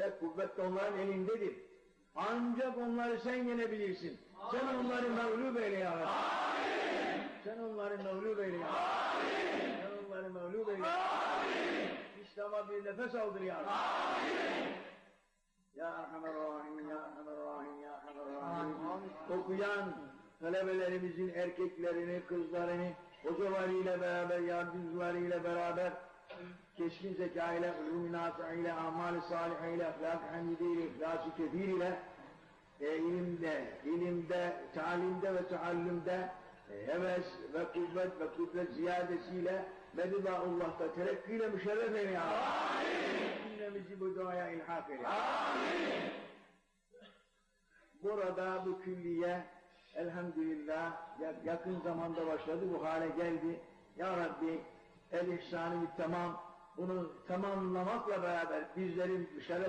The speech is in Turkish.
de kuvvet de onların elindedir. Ancak onları sen yenebilirsin. Sen onları mağlup eyle ya Rabbi. Sen onları mağlup eyle ya Rabbi. Sen onları mağlup eyle. İslam'a bir nefes aldır ya Rabbi. Ya Erhamer Rahim, Ya Erhamer Rahim, Ya Erhamer Rahim. Okuyan talebelerimizin erkeklerini, kızlarını, hocalarıyla beraber, yardımcılarıyla beraber, keskin zeka ile, ulûm-i ile, amal-i salihe ile, ahlak-ı hamide ile, ihlas-ı kebir ile, e, ilimde, ilimde, talimde ve taallümde e, heves ve kuvvet ve kudret ziyadesiyle Medibahullah'ta terekkiyle müşerref eyle ya Rabbi. Cümlemizi bu duaya ilhak eyle. Burada bu külliye elhamdülillah ya- yakın zamanda başladı bu hale geldi. Ya Rabbi el ihsanı tamam bunu tamamlamakla beraber bizlerin müşerref